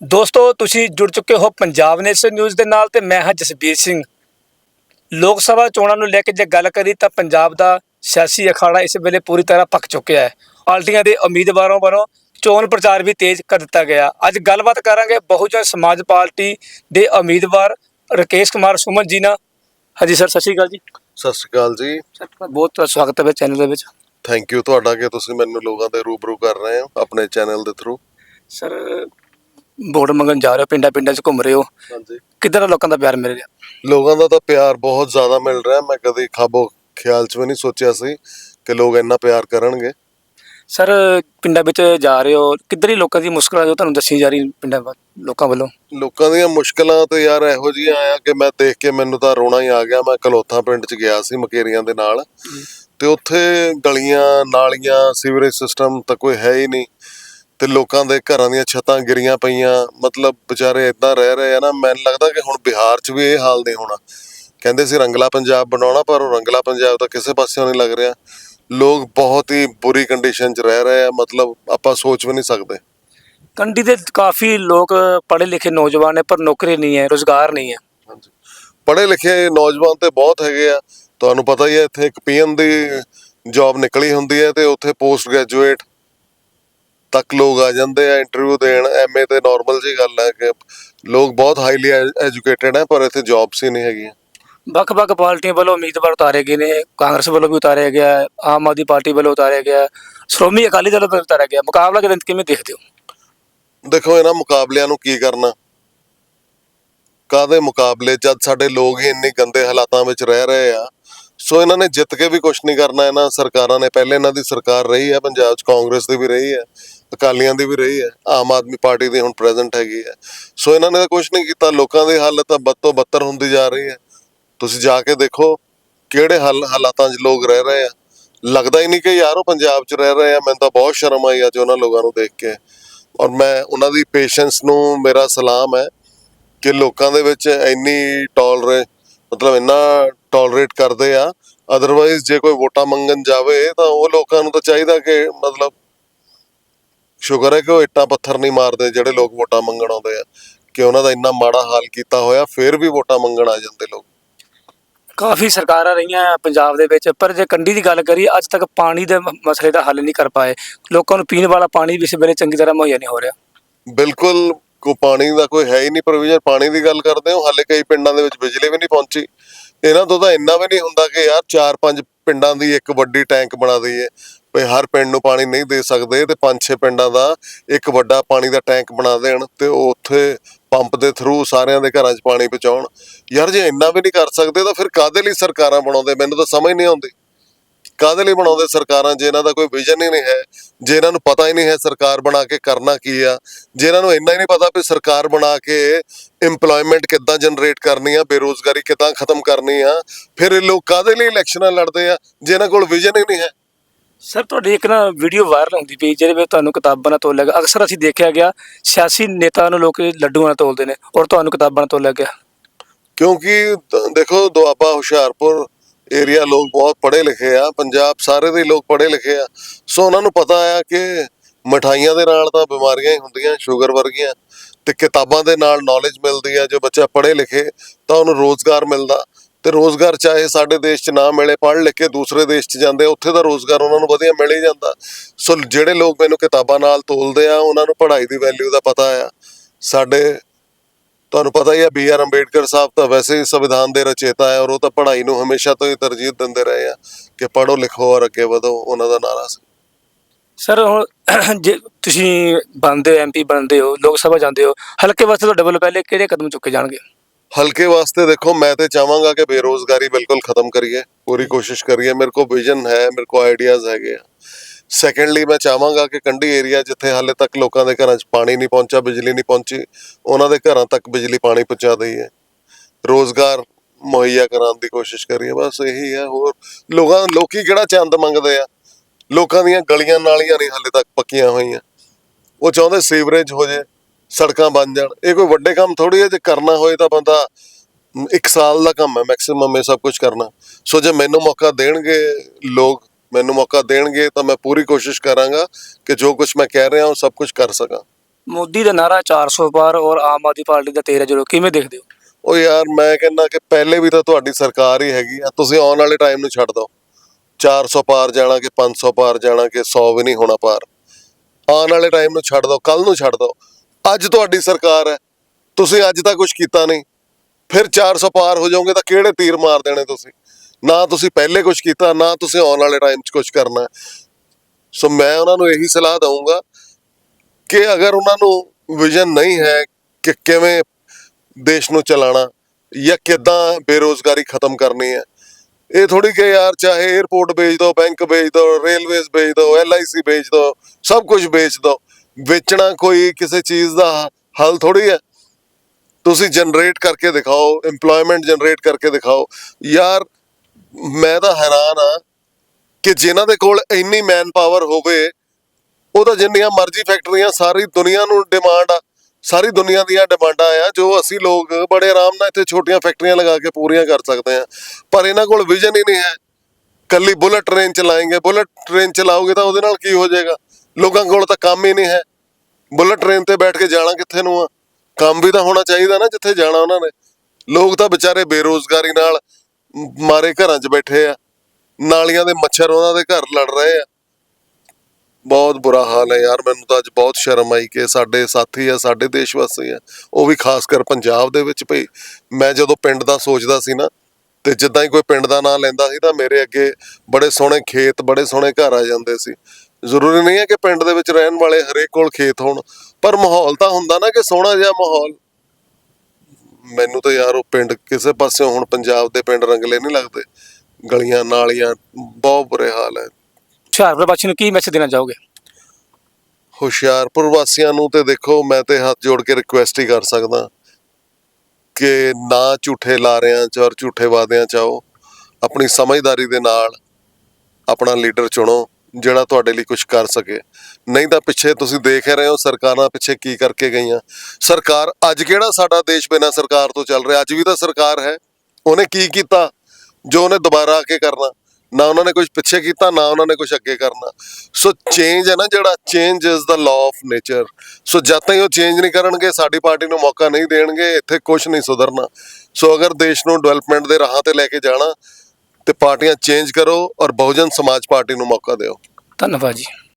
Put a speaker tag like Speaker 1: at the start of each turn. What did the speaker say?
Speaker 1: ਦੋਸਤੋ ਤੁਸੀਂ ਜੁੜ ਚੁੱਕੇ ਹੋ ਪੰਜਾਬ ਨੇਸ਼ਨ ਨਿਊਜ਼ ਦੇ ਨਾਲ ਤੇ ਮੈਂ ਹਾਂ ਜਸਬੀਰ ਸਿੰਘ। ਲੋਕ ਸਭਾ ਚੋਣਾਂ ਨੂੰ ਲੈ ਕੇ ਜੇ ਗੱਲ ਕਰੀ ਤਾਂ ਪੰਜਾਬ ਦਾ ਸਿਆਸੀ ਅਖਾੜਾ ਇਸ ਵੇਲੇ ਪੂਰੀ ਤਰ੍ਹਾਂ ਪੱਕ ਚੁੱਕਿਆ ਹੈ। ਪਾਰਟੀਆਂ ਦੇ ਉਮੀਦਵਾਰਾਂ ਵੱਲੋਂ ਚੋਣ ਪ੍ਰਚਾਰ ਵੀ ਤੇਜ਼ ਕਰ ਦਿੱਤਾ ਗਿਆ। ਅੱਜ ਗੱਲਬਾਤ ਕਰਾਂਗੇ ਬਹੁਜਨ ਸਮਾਜ ਪਾਰਟੀ ਦੇ ਉਮੀਦਵਾਰ ਰਕੇਸ਼ ਕੁਮਾਰ ਸੁਮਨ ਜੀ ਨਾਲ। ਹਾਂਜੀ ਸਰ ਸਤਿ ਸ਼੍ਰੀ ਅਕਾਲ ਜੀ।
Speaker 2: ਸਤਿ ਸ਼੍ਰੀ ਅਕਾਲ ਜੀ।
Speaker 1: ਬਹੁਤ ਸਵਾਗਤ ਹੈ ਚੈਨਲ ਦੇ ਵਿੱਚ।
Speaker 2: ਥੈਂਕ ਯੂ ਤੁਹਾਡਾ ਕਿ ਤੁਸੀਂ ਮੈਨੂੰ ਲੋਕਾਂ ਦੇ ਰੂਬਰੂ ਕਰ ਰਹੇ ਹੋ ਆਪਣੇ ਚੈਨਲ ਦੇ ਥਰੂ
Speaker 1: ਸਰ ਵੋਟ ਮੰਗਣ ਜਾ ਰਹੇ ਹੋ ਪਿੰਡਾਂ ਪਿੰਡਾਂ 'ਚ ਘੁੰਮ ਰਹੇ ਹੋ।
Speaker 2: ਹਾਂਜੀ।
Speaker 1: ਕਿੱਦਾਂ ਦਾ ਲੋਕਾਂ ਦਾ ਪਿਆਰ ਮਿਲ ਰਿਹਾ?
Speaker 2: ਲੋਕਾਂ ਦਾ ਤਾਂ ਪਿਆਰ ਬਹੁਤ ਜ਼ਿਆਦਾ ਮਿਲ ਰਿਹਾ। ਮੈਂ ਕਦੇ ਖਾਬੋ ਖਿਆਲ 'ਚ ਵੀ ਨਹੀਂ ਸੋਚਿਆ ਸੀ ਕਿ ਲੋਕ ਇੰਨਾ ਪਿਆਰ ਕਰਨਗੇ।
Speaker 1: ਸਰ ਪਿੰਡਾਂ ਵਿੱਚ ਜਾ ਰਹੇ ਹੋ। ਕਿੱਧਰ ਹੀ ਲੋਕਾਂ ਦੀ ਮੁਸ਼ਕਲਾਂ ਜੋ ਤੁਹਾਨੂੰ ਦੱਸੀ ਜਾ ਰਹੀ ਪਿੰਡਾਂ ਵੱਲ ਲੋਕਾਂ ਵੱਲੋਂ?
Speaker 2: ਲੋਕਾਂ ਦੀਆਂ ਮੁਸ਼ਕਲਾਂ ਤੇ ਯਾਰ ਇਹੋ ਜਿਹੀਆਂ ਆਇਆ ਕਿ ਮੈਂ ਦੇਖ ਕੇ ਮੈਨੂੰ ਤਾਂ ਰੋਣਾ ਹੀ ਆ ਗਿਆ। ਮੈਂ ਕਲੋਥਾ ਪਿੰਡ 'ਚ ਗਿਆ ਸੀ ਮਕੇਰੀਆਂ ਦੇ ਨਾਲ। ਤੇ ਉੱਥੇ ਗਲੀਆਂ ਨਾਲੀਆਂ ਸੀਵਰੇਜ ਸਿਸਟਮ ਤਾਂ ਕੋਈ ਹੈ ਹੀ ਨਹੀਂ। ਤੇ ਲੋਕਾਂ ਦੇ ਘਰਾਂ ਦੀਆਂ ਛੱਤਾਂ ਗਿਰੀਆਂ ਪਈਆਂ। ਮਤਲਬ ਵਿਚਾਰੇ ਇਦਾਂ ਰਹਿ ਰਹੇ ਆ ਨਾ ਮੈਨੂੰ ਲੱਗਦਾ ਕਿ ਹੁਣ ਬਿਹਾਰ 'ਚ ਵੀ ਇਹ ਹਾਲ ਨਹੀਂ ਹੋਣਾ। ਕਹਿੰਦੇ ਸੀ ਰੰਗਲਾ ਪੰਜਾਬ ਬਣਾਉਣਾ ਪਰ ਉਹ ਰੰਗਲਾ ਪੰਜਾਬ ਤਾਂ ਕਿਸੇ ਪਾਸਿਓਂ ਨਹੀਂ ਲੱਗ ਰਿਹਾ। ਲੋਕ ਬਹੁਤ ਹੀ ਬੁਰੀ ਕੰਡੀਸ਼ਨ 'ਚ ਰਹਿ ਰਹੇ ਆ ਮਤਲਬ ਆਪਾਂ ਸੋਚ ਵੀ ਨਹੀਂ ਸਕਦੇ।
Speaker 1: ਕੰਡੀ ਦੇ ਕਾਫੀ ਲੋਕ ਪੜ੍ਹੇ ਲਿਖੇ ਨੌਜਵਾਨ ਨੇ ਪਰ ਨੌਕਰੀ ਨਹੀਂ ਹੈ ਰੋਜ਼ਗਾਰ ਨਹੀਂ ਹੈ।
Speaker 2: ਪੜ੍ਹੇ ਲਿਖੇ ਨੌਜਵਾਨ ਤੇ ਬਹੁਤ ਹੈਗੇ ਆ। ਤੁਹਾਨੂੰ ਪਤਾ ਹੀ ਹੈ ਇੱਥੇ ਇੱਕ ਪੀਐਨ ਦੀ ਜੌਬ ਨਿਕਲੀ ਹੁੰਦੀ ਹੈ ਤੇ ਉੱਥੇ ਪੋਸਟ ਗ੍ਰੈਜੂਏਟ ਤੱਕ ਲੋਕ ਆ ਜਾਂਦੇ ਆ ਇੰਟਰਵਿਊ ਦੇਣ ਐਮਏ ਤੇ ਨਾਰਮਲ ਜੀ ਗੱਲ ਹੈ ਕਿ ਲੋਕ ਬਹੁਤ ਹਾਈਲੀ ਐਜੂਕੇਟਿਡ ਹੈ ਪਰ ਇੱਥੇ ਜੌਬਸ ਹੀ ਨਹੀਂ ਹੈਗੀਆਂ।
Speaker 1: ਵੱਖ-ਵੱਖ ਪਾਰਟੀਆਂ ਵੱਲੋਂ ਉਮੀਦਵਾਰ ਉਤਾਰੇ ਗਏ ਨੇ ਕਾਂਗਰਸ ਵੱਲੋਂ ਵੀ ਉਤਾਰਿਆ ਗਿਆ ਆਮ ਆਦਮੀ ਪਾਰਟੀ ਵੱਲੋਂ ਉਤਾਰਿਆ ਗਿਆ ਸ਼੍ਰੋਮਣੀ ਅਕਾਲੀ ਦਲ ਵੱਲੋਂ ਉਤਾਰਿਆ ਗਿਆ। ਮੁਕਾਬਲਾ ਕਿਵੇਂ ਕਿਵੇਂ ਦੇਖਦੇ ਹੋ?
Speaker 2: ਦੇਖੋ ਇਹਨਾਂ ਮੁਕਾਬਲਿਆਂ ਨੂੰ ਕੀ ਕਰਨਾ? ਕਾਦੇ ਮੁਕਾਬਲੇ? ਜਦ ਸਾਡੇ ਲੋਕ ਹੀ ਇੰਨੇ ਗੰਦੇ ਹਾਲਾਤਾਂ ਵਿੱਚ ਰਹਿ ਰਹੇ ਆ ਸੋ ਇਹਨਾਂ ਨੇ ਜਿੱਤ ਕੇ ਵੀ ਕੁਝ ਨਹੀਂ ਕਰਨਾ ਇਹਨਾਂ ਸਰਕਾਰਾਂ ਨੇ ਪਹਿਲੇ ਇਹਨਾਂ ਦੀ ਸਰਕਾਰ ਰਹੀ ਹੈ ਪੰਜਾਬ 'ਚ ਕਾਂਗਰਸ ਦੀ ਵੀ ਰਹੀ ਹੈ। ਅਕਾਲੀਆਂ ਦੀ ਵੀ ਰਹੀ ਹੈ, ਆਮ ਆਦਮੀ ਪਾਰਟੀ ਦੀ ਹੁਣ ਪ੍ਰੈਜ਼ੈਂਟ ਹੈਗੀ ਹੈ। ਸੋ ਇਹਨਾਂ ਨੇ ਕੁਝ ਨਹੀਂ ਕੀਤਾ, ਲੋਕਾਂ ਦੀ ਹਾਲਤ ਤਾਂ ਬਦ ਤੋਂ ਬੱਤਰ ਹੁੰਦੀ ਜਾ ਰਹੀ ਹੈ। ਤੁਸੀਂ ਜਾ ਕੇ ਦੇਖੋ ਕਿਹੜੇ ਹਾਲ ਹਾਲਾਤਾਂ 'ਚ ਲੋਕ ਰਹਿ ਰਹੇ ਆ। ਲੱਗਦਾ ਹੀ ਨਹੀਂ ਕਿ ਯਾਰ ਉਹ ਪੰਜਾਬ 'ਚ ਰਹਿ ਰਹੇ ਆ, ਮੈਨੂੰ ਤਾਂ ਬਹੁਤ ਸ਼ਰਮ ਆਈ ਅੱਜ ਉਹਨਾਂ ਲੋਕਾਂ ਨੂੰ ਦੇਖ ਕੇ। ਔਰ ਮੈਂ ਉਹਨਾਂ ਦੀ ਪੇਸ਼ੈਂਸ ਨੂੰ ਮੇਰਾ ਸਲਾਮ ਹੈ ਕਿ ਲੋਕਾਂ ਦੇ ਵਿੱਚ ਇੰਨੀ ਟੋਲਰੇ, ਮਤਲਬ ਇੰਨਾ ਟੋਲਰੇਟ ਕਰਦੇ ਆ। ਅਦਰਵਾਈਜ਼ ਜੇ ਕੋਈ ਵੋਟਾਂ ਮੰਗਣ ਜਾਵੇ ਤਾਂ ਉਹ ਲੋਕਾਂ ਨੂੰ ਤਾਂ ਚਾਹੀਦਾ ਕਿ ਮਤਲਬ ਸ਼ੁਕਰ ਹੈ ਕਿ ਉਹ ਇੱਟਾਂ ਪੱਥਰ ਨਹੀਂ ਮਾਰਦੇ ਜਿਹੜੇ ਲੋਕ ਵੋਟਾਂ ਮੰਗਣ ਆਉਂਦੇ ਆ ਕਿ ਉਹਨਾਂ ਦਾ ਇੰਨਾ ਮਾੜਾ ਹਾਲ ਕੀਤਾ ਹੋਇਆ ਫਿਰ ਵੀ ਵੋਟਾਂ ਮੰਗਣ ਆ ਜਾਂਦੇ ਲੋਕ।
Speaker 1: ਕਾਫੀ ਸਰਕਾਰਾਂ ਰਹੀਆਂ ਪੰਜਾਬ ਦੇ ਵਿੱਚ ਪਰ ਜੇ ਕੰਡੀ ਦੀ ਗੱਲ ਕਰੀਏ ਅੱਜ ਤੱਕ ਪਾਣੀ ਦੇ ਮਸਲੇ ਦਾ ਹੱਲ ਨਹੀਂ ਕਰ ਪਾਏ। ਲੋਕਾਂ ਨੂੰ ਪੀਣ ਵਾਲਾ ਪਾਣੀ ਵੀ ਇਸ ਵੇਲੇ ਚੰਗੀ ਤਰ੍ਹਾਂ ਮੁਹੱਈਆ ਨਹੀਂ ਹੋ ਰਿਹਾ।
Speaker 2: ਬਿਲਕੁਲ ਕੋ ਪਾਣੀ ਦਾ ਕੋਈ ਹੈ ਹੀ ਨਹੀਂ ਪ੍ਰੋਵੀਜ਼ਨ। ਪਾਣੀ ਦੀ ਗੱਲ ਕਰਦੇ ਹੋ ਹਾਲੇ ਕਈ ਪਿੰਡਾਂ ਦੇ ਵਿੱਚ ਬਿਜਲੀ ਵੀ ਨਹੀਂ ਪਹੁੰਚੀ। ਇਹਨਾਂ ਤੋਂ ਤਾਂ ਇੰਨਾ ਵੀ ਨਹੀਂ ਹੁੰਦਾ ਕਿ ਯਾਰ 4-5 ਪਿੰਡਾਂ ਦੀ ਇੱਕ ਵੱਡੀ ਟੈਂਕ ਬਣਾ ਦਈਏ। ਵੀ ਹਰ ਪਿੰਡ ਨੂੰ ਪਾਣੀ ਨਹੀਂ ਦੇ ਸਕਦੇ ਤੇ 5-6 ਪਿੰਡਾਂ ਦਾ ਇੱਕ ਵੱਡਾ ਪਾਣੀ ਦਾ ਟੈਂਕ ਬਣਾ ਦੇਣ ਤੇ ਉਹ ਉੱਥੇ ਪੰਪ ਦੇ ਥਰੂ ਸਾਰਿਆਂ ਦੇ ਘਰਾਂ 'ਚ ਪਾਣੀ ਪਹੁੰਚਾਉਣ। ਯਾਰ ਜੇ ਇੰਨਾ ਵੀ ਨਹੀਂ ਕਰ ਸਕਦੇ ਤਾਂ ਫਿਰ ਕਾਦੇ ਲਈ ਸਰਕਾਰਾਂ ਬਣਾਉਂਦੇ? ਮੈਨੂੰ ਤਾਂ ਸਮਝ ਨਹੀਂ ਆਉਂਦੀ। ਕਾਦੇ ਲਈ ਬਣਾਉਂਦੇ ਸਰਕਾਰਾਂ ਜੇ ਇਹਨਾਂ ਦਾ ਕੋਈ ਵਿਜ਼ਨ ਹੀ ਨਹੀਂ ਹੈ? ਜੇ ਇਹਨਾਂ ਨੂੰ ਪਤਾ ਹੀ ਨਹੀਂ ਹੈ ਸਰਕਾਰ ਬਣਾ ਕੇ ਕਰਨਾ ਕੀ ਆ? ਜੇ ਇਹਨਾਂ ਨੂੰ ਇੰਨਾ ਹੀ ਨਹੀਂ ਪਤਾ ਵੀ ਸਰਕਾਰ ਬਣਾ ਕੇ EMPLOYMENT ਕਿੱਦਾਂ ਜਨਰੇਟ ਕਰਨੀ ਆ, ਬੇਰੋਜ਼ਗਾਰੀ ਕਿੱਦਾਂ ਖਤਮ ਕਰਨੀ ਆ, ਫਿਰ ਇਹ ਲੋਕ ਕਾਦੇ ਲਈ ਇਲੈਕਸ਼ਨਾਂ ਲੜਦੇ ਆ? ਜੇ ਇਹਨਾਂ ਕੋਲ ਵਿਜ਼ਨ ਹੀ ਨਹੀਂ ਹੈ।
Speaker 1: ਸਰ, ਤੁਹਾਡੀ ਇੱਕ ਨਾ ਵੀਡੀਓ ਵਾਇਰਲ ਹੁੰਦੀ ਪਈ, ਜਿਹਦੇ ਵਿੱਚ ਤੁਹਾਨੂੰ ਕਿਤਾਬਾਂ ਨਾਲ ਤੋਲਿਆ ਗਿਆ। ਅਕਸਰ ਅਸੀਂ ਦੇਖਿਆ ਗਿਆ, ਸਿਆਸੀ ਨੇਤਾ ਨੂੰ ਲੋਕ ਲੱਡੂਆਂ ਨਾਲ ਤੋਲਦੇ ਨੇ, ਔਰ ਤੁਹਾਨੂੰ ਕਿਤਾਬਾਂ ਨਾਲ ਤੋਲਿਆ ਗਿਆ।
Speaker 2: ਕਿਉਂਕਿ ਤ- ਦੇਖੋ ਦੁਆਬਾ ਹੁਸ਼ਿਆਰਪੁਰ ਏਰੀਆ ਲੋਕ ਬਹੁਤ ਪੜ੍ਹੇ ਲਿਖੇ ਆ, ਪੰਜਾਬ ਸਾਰੇ ਦੇ ਲੋਕ ਪੜ੍ਹੇ ਲਿਖੇ ਆ। ਸੋ ਉਹਨਾਂ ਨੂੰ ਪਤਾ ਆ ਕਿ ਮਠਾਈਆਂ ਦੇ ਨਾਲ ਤਾਂ ਬਿਮਾਰੀਆਂ ਹੀ ਹੁੰਦੀਆਂ, ਸ਼ੂਗਰ ਵਰਗੀਆਂ, ਤੇ ਕਿਤਾਬਾਂ ਦੇ ਨਾਲ ਨੌਲੇਜ ਮਿਲਦੀ ਆ। ਜੋ ਬੱਚਾ ਪੜ੍ਹੇ ਲਿਖੇ, ਤਾਂ ਉਹਨੂੰ ਰੋਜ਼ਗਾਰ ਮਿਲਦਾ। ਤੇ ਰੋਜ਼ਗਾਰ ਚਾਹੇ ਸਾਡੇ ਦੇਸ਼ 'ਚ ਨਾ ਮਿਲੇ, ਪੜ੍ਹ ਲਿਖ ਕੇ ਦੂਸਰੇ ਦੇਸ਼ 'ਚ ਜਾਂਦੇ ਉੱਥੇ ਦਾ ਰੋਜ਼ਗਾਰ ਉਹਨਾਂ ਨੂੰ ਵਧੀਆ ਮਿਲ ਹੀ ਜਾਂਦਾ। ਸੋ ਜਿਹੜੇ ਲੋਕ ਮੈਨੂੰ ਕਿਤਾਬਾਂ ਨਾਲ ਤੋਲਦੇ ਆ, ਉਹਨਾਂ ਨੂੰ ਪੜ੍ਹਾਈ ਦੀ ਵੈਲਿਊ ਦਾ ਪਤਾ ਆ। ਸਾਡੇ, ਤੁਹਾਨੂੰ ਪਤਾ ਹੀ ਹੈ ਬੀ ਆਰ ਅੰਬੇਡਕਰ ਸਾਹਿਬ ਤਾਂ ਵੈਸੇ ਹੀ ਸੰਵਿਧਾਨ ਦੇ ਰਚੇਤਾ ਹੈ ਔਰ ਉਹ ਤਾਂ ਪੜ੍ਹਾਈ ਨੂੰ ਹਮੇਸ਼ਾ ਤੋਂ ਹੀ ਤਰਜੀਹ ਦਿੰਦੇ ਰਹੇ ਆ ਕਿ ਪੜ੍ਹੋ ਲਿਖੋ ਔਰ ਅੱਗੇ ਵਧੋ, ਉਹਨਾਂ ਦਾ ਨਾਰਾ ਸੀ।
Speaker 1: ਸਰ, ਹੁਣ ਜੇ ਤੁਸੀਂ ਬਣਦੇ ਹੋ ਐਮਪੀ ਬਣਦੇ ਹੋ, ਲੋਕ ਸਭਾ ਜਾਂਦੇ ਹੋ, ਹਲਕੇ ਵਾਸਤੇ ਤੁਹਾਡੇ ਵੱਲੋਂ ਪਹਿਲੇ ਕਿਹੜੇ ਕਦਮ ਚੁੱਕੇ ਜਾਣਗੇ?
Speaker 2: ਹਲਕੇ ਵਾਸਤੇ ਦੇਖੋ ਮੈਂ ਤੇ ਚਾਹਾਂਗਾ ਕਿ ਬੇਰੋਜ਼ਗਾਰੀ ਬਿਲਕੁਲ ਖਤਮ ਕਰੀਏ ਪੂਰੀ ਕੋਸ਼ਿਸ਼ ਕਰੀਏ। ਮੇਰੇ ਕੋ ਵਿਜ਼ਨ ਹੈ ਮੇਰੇ ਕੋ ਆਈਡੀਆਜ਼ ਹੈਗੇ ਆ। ਸੈਕੰਡਲੀ ਮੈਂ ਚਾਹਾਂਗਾ ਕਿ ਕੰਢੀ ਏਰੀਆ ਜਿੱਥੇ ਹਾਲੇ ਤੱਕ ਲੋਕਾਂ ਦੇ ਘਰਾਂ 'ਚ ਪਾਣੀ ਨਹੀਂ ਪਹੁੰਚਾ ਬਿਜਲੀ ਨਹੀਂ ਪਹੁੰਚੀ ਉਹਨਾਂ ਦੇ ਘਰਾਂ ਤੱਕ ਬਿਜਲੀ ਪਾਣੀ ਪਹੁੰਚਾ ਦਈਏ। ਰੋਜ਼ਗਾਰ ਮੁਹੱਈਆ ਕਰਾਉਣ ਦੀ ਕੋਸ਼ਿਸ਼ ਕਰੀਏ ਬਸ ਇਹੀ ਹੈ। ਹੋਰ ਲੋਕਾਂ ਲੋਕੀ ਕਿਹੜਾ ਚੰਦ ਮੰਗਦੇ ਆ? ਲੋਕਾਂ ਦੀਆਂ ਗਲੀਆਂ ਨਾਲੀਆਂ ਨਹੀਂ ਹਾਲੇ ਤੱਕ ਪੱਕੀਆਂ ਹੋਈਆਂ। ਉਹ ਚਾਹੁੰਦੇ ਸੀਵਰੇਜ ਹੋ ਜੇ ਸੜਕਾਂ ਬਣ ਜਾਣ। ਇਹ ਕੋਈ ਵੱਡੇ ਕੰਮ ਥੋੜੀ ਹੈ ਜੇ ਕਰਨਾ ਹੋਏ ਤਾਂ ਬੰਦਾ ਇੱਕ ਸਾਲ ਦਾ ਕੰਮ ਹੈ ਮੈਕਸਿਮਮ ਇਹ ਸਭ ਕੁਝ ਕਰਨਾ। ਸੋ ਜੇ ਮੈਨੂੰ ਮੌਕਾ ਦੇਣਗੇ ਲੋਕ ਮੈਨੂੰ ਮੌਕਾ ਦੇਣਗੇ ਤਾਂ ਮੈਂ ਪੂਰੀ ਕੋਸ਼ਿਸ਼ ਕਰਾਂਗਾ ਕਿ ਜੋ ਕੁਝ ਮੈਂ ਕਹਿ ਰਿਹਾ ਹਾਂ ਸਭ ਕੁਝ ਕਰ ਸਕਾਂ।
Speaker 1: ਮੋਦੀ ਦਾ ਨਾਰਾ 400 ਪਾਰ ਔਰ ਆਮ ਆਦਮੀ ਪਾਰਟੀ ਦਾ 13 ਜ਼ੀਰੋ ਕਿਵੇਂ ਦੇਖਦੇ ਹੋ?
Speaker 2: ਉਹ ਯਾਰ ਮੈਂ ਕਹਿੰਦਾ ਕਿ ਪਹਿਲੇ ਵੀ ਤਾਂ ਤੁਹਾਡੀ ਸਰਕਾਰ ਹੀ ਹੈਗੀ ਆ ਤੁਸੀਂ ਆਉਣ ਵਾਲੇ ਟਾਈਮ ਨੂੰ ਛੱਡ ਦਿਓ 400 ਪਾਰ ਜਾਣਾ ਕਿ 500 ਪਾਰ ਜਾਣਾ ਕਿ 100 ਵੀ ਨਹੀਂ ਹੋਣਾ ਪਾਰ। ਆਉਣ ਵਾਲੇ ਟਾਈਮ ਨੂੰ ਛੱਡ ਦਿਓ ਕੱਲ ਨੂੰ ਛੱਡ ਦਿਓ ਅੱਜ ਤੁਹਾਡੀ ਸਰਕਾਰ ਹੈ। ਤੁਸੀਂ ਅੱਜ ਤਾਂ ਕੁਝ ਕੀਤਾ ਨਹੀਂ। ਫਿਰ 400 ਪਾਰ ਹੋ ਜਾਓਗੇ ਤਾਂ ਕਿਹੜੇ ਤੀਰ ਮਾਰ ਦੇਣੇ ਤੁਸੀਂ? ਨਾ ਤੁਸੀਂ ਪਹਿਲੇ ਕੁਝ ਕੀਤਾ, ਨਾ ਤੁਸੀਂ ਆਉਣ ਵਾਲੇ ਟਾਈਮ 'ਚ ਕੁਝ ਕਰਨਾ। ਸੋ ਮੈਂ ਉਹਨਾਂ ਨੂੰ ਇਹੀ ਸਲਾਹ ਦਊਂਗਾ ਕਿ ਅਗਰ ਉਹਨਾਂ ਨੂੰ ਵਿਜ਼ਨ ਨਹੀਂ ਹੈ ਕਿ ਕਿਵੇਂ ਦੇਸ਼ ਨੂੰ ਚਲਾਉਣਾ ਜਾਂ ਕਿੱਦਾਂ ਬੇਰੋਜ਼ਗਾਰੀ ਖਤਮ ਕਰਨੀ ਹੈ। ਇਹ ਥੋੜੀ ਕਿ ਯਾਰ ਚਾਹੇ 에어ਪੋਰਟ ਵੇਚ ਦਿਓ ਬੈਂਕ ਵੇਚ ਦਿਓ ਰੇਲਵੇਜ਼ ਵੇਚ ਦਿਓ ਐਲਆਈਸੀ ਵੇਚ ਦਿਓ, ਸਭ ਕੁਝ ਵੇਚ ਦਿਓ। ਵੇਚਣਾ ਕੋਈ ਕਿਸੇ ਚੀਜ਼ ਦਾ ਹੱਲ ਥੋੜੀ ਹੈ। ਤੁਸੀਂ ਜਨਰੇਟ ਕਰਕੇ ਦਿਖਾਓ, EMPLOYMENT ਜਨਰੇਟ ਕਰਕੇ ਦਿਖਾਓ। ਯਾਰ, ਮੈਂ ਤਾਂ ਹੈਰਾਨ ਆ ਕਿ ਜਿਨ੍ਹਾਂ ਦੇ ਕੋਲ ਇੰਨੀ ਮੈਨ ਪਾਵਰ ਹੋਵੇ, ਉਹ ਤਾਂ ਜਿੰਨੀਆਂ ਮਰਜ਼ੀ ਫੈਕਟਰੀਆਂ ਸਾਰੀ ਦੁਨੀਆ ਨੂੰ ਡਿਮਾਂਡ ਆ, ਸਾਰੀ ਦੁਨੀਆ ਦੀਆਂ ਡਿਮਾਂਡਾਂ ਆ, ਜੋ ਅਸੀਂ ਲੋਕ ਬੜੇ ਆਰਾਮ ਨਾਲ ਇੱਥੇ ਛੋਟੀਆਂ ਫੈਕਟਰੀਆਂ ਲਗਾ ਕੇ ਪੂਰੀਆਂ ਕਰ ਸਕਦੇ ਆ ਪਰ ਇਹਨਾਂ ਕੋਲ ਵਿਜ਼ਨ ਹੀ ਨਹੀਂ ਹੈ। ਕੱਲੀ ਬੁਲਟ ਟ੍ਰੇਨ ਚਲਾਏਗੇ ਬੁਲਟ ਟ੍ਰੇਨ ਚਲਾਓਗੇ ਤਾਂ ਉਹਦੇ ਨਾਲ ਕੀ ਹੋ ਜਾਏਗਾ? ਲੋਕਾਂ ਕੋਲ ਤਾਂ ਕੰਮ ਹੀ ਨਹੀਂ ਹੈ। ਬੁਲਟ ਟ੍ਰੇਨ ਤੇ ਬੈਠ ਕੇ ਜਾਣਾ ਕਿੱਥੇ ਨੂੰ ਆ? ਕੰਮ ਵੀ ਤਾਂ ਹੋਣਾ ਚਾਹੀਦਾ ਨਾ ਜਿੱਥੇ ਜਾਣਾ ਉਹਨਾਂ ਨੇ। ਲੋਕ ਤਾਂ ਵਿਚਾਰੇ ਬੇਰੋਜ਼ਗਾਰੀ ਨਾਲ ਮਾਰੇ ਘਰਾਂ 'ਚ ਬੈਠੇ ਆ। ਨਾਲੀਆਂ ਦੇ ਮੱਛਰ ਉਹਨਾਂ ਦੇ ਘਰ ਲੜ ਰਹੇ ਆ। ਬਹੁਤ ਬੁਰਾ ਹਾਲ ਹੈ ਯਾਰ, ਮੈਨੂੰ ਤਾਂ ਅੱਜ ਬਹੁਤ ਸ਼ਰਮ ਆਈ ਕਿ ਸਾਡੇ ਸਾਥੀ ਆ, ਸਾਡੇ ਦੇਸ਼ ਵਾਸੀ ਆ। ਉਹ ਵੀ ਖਾਸ ਕਰ ਪੰਜਾਬ ਦੇ ਵਿੱਚ ਭਈ ਮੈਂ ਜਦੋਂ ਪਿੰਡ ਦਾ ਸੋਚਦਾ ਸੀ ਨਾ, ਤੇ ਜਿੱਦਾਂ ਹੀ ਕੋਈ ਪਿੰਡ ਦਾ ਨਾਂ ਲੈਂਦਾ ਸੀ ਤਾਂ ਮੇਰੇ ਅੱਗੇ ਬੜੇ ਸੋਹਣੇ ਖੇਤ, ਬੜੇ ਸੋਹਣੇ ਘਰ ਆ ਜਾਂਦੇ ਸੀ। ਜ਼ਰੂਰੀ ਨਹੀਂ ਹੈ ਕਿ ਪਿੰਡ ਦੇ ਵਿੱਚ ਰਹਿਣ ਵਾਲੇ ਹਰੇਕ ਕੋਲ ਖੇਤ ਹੋਣ ਪਰ ਮਾਹੌਲ ਤਾਂ ਹੁੰਦਾ ਨਾ ਕਿ ਸੋਹਣਾ ਜਿਹਾ ਮਾਹੌਲ। ਮੈਨੂੰ ਤਾਂ ਯਾਰ ਉਹ ਪਿੰਡ ਕਿਸੇ ਪਾਸਿਓਂ ਹੁਣ ਪੰਜਾਬ ਦੇ ਪਿੰਡ ਰੰਗਲੇ ਨਹੀਂ ਲੱਗਦੇ। ਗਲੀਆਂ ਨਾਲੀਆਂ ਬਹੁਤ ਬੁਰੇ ਹਾਲ ਹੈ।
Speaker 1: ਹੁਸ਼ਿਆਰਪੁਰ ਵਾਸੀ ਨੂੰ ਕੀ ਮੈਸੇਜ ਦੇਣਾ ਚਾਹੋਗੇ?
Speaker 2: ਹੁਸ਼ਿਆਰਪੁਰ ਵਾਸੀਆਂ ਨੂੰ ਤੇ ਦੇਖੋ ਮੈਂ ਤੇ ਹੱਥ ਜੋੜ ਕੇ ਰਿਕੁਐਸਟ ਹੀ ਕਰ ਸਕਦਾ। ਕਿ ਨਾ ਝੂਠੇ ਲਾਰਿਆਂ ਚ ਔਰ ਝੂਠੇ ਵਾਅਦਿਆਂ ਚ ਆਓ। ਆਪਣੀ ਸਮਝਦਾਰੀ ਦੇ ਨਾਲ ਆਪਣਾ ਲੀਡਰ ਚੁਣੋ। ਜਿਹੜਾ ਤੁਹਾਡੇ ਲਈ ਕੁਝ ਕਰ ਸਕੇ। ਨਹੀਂ ਤਾਂ ਪਿੱਛੇ ਤੁਸੀਂ ਦੇਖ ਰਹੇ ਹੋ ਸਰਕਾਰਾਂ ਪਿੱਛੇ ਕੀ ਕਰਕੇ ਗਈਆਂ। ਸਰਕਾਰ ਅੱਜ ਕਿਹੜਾ ਸਾਡਾ ਦੇਸ਼ ਬਿਨਾਂ ਸਰਕਾਰ ਤੋਂ ਚੱਲ ਰਿਹਾ? ਅੱਜ ਵੀ ਤਾਂ ਸਰਕਾਰ ਹੈ। ਉਹਨੇ ਕੀ ਕੀਤਾ? ਜੋ ਉਹਨੇ ਦੁਬਾਰਾ ਆ ਕੇ ਕਰਨਾ। ਨਾ ਉਹਨਾਂ ਨੇ ਕੁਝ ਪਿੱਛੇ ਕੀਤਾ, ਨਾ ਉਹਨਾਂ ਨੇ ਕੁਝ ਅੱਗੇ ਕਰਨਾ। ਸੋ ਚੇਂਜ ਹੈ ਨਾ ਜਿਹੜਾ change is the law of nature so ਜਦ ਤਾਈਂ ਉਹ ਚੇਂਜ ਨਹੀਂ ਕਰਨਗੇ, ਸਾਡੀ ਪਾਰਟੀ ਨੂੰ ਮੌਕਾ ਨਹੀਂ ਦੇਣਗੇ, ਇੱਥੇ ਕੁਝ ਨਹੀਂ ਸੁਧਰਨਾ। ਸੋ ਅਗਰ ਦੇਸ਼ ਨੂੰ ਡਿਵੈਲਪਮੈਂਟ ਦੇ ਰਾਹਾਂ ਤੇ ਲੈ ਕੇ ਜਾਣਾ ਤੇ ਪਾਰਟੀਆਂ ਚੇਂਜ ਕਰੋ ਔਰ ਬਹੁਜਨ ਸਮਾਜ ਪਾਰਟੀ ਨੂੰ ਮੌਕਾ ਦਿਓ।
Speaker 1: ਧੰਨਵਾਦ ਜੀ।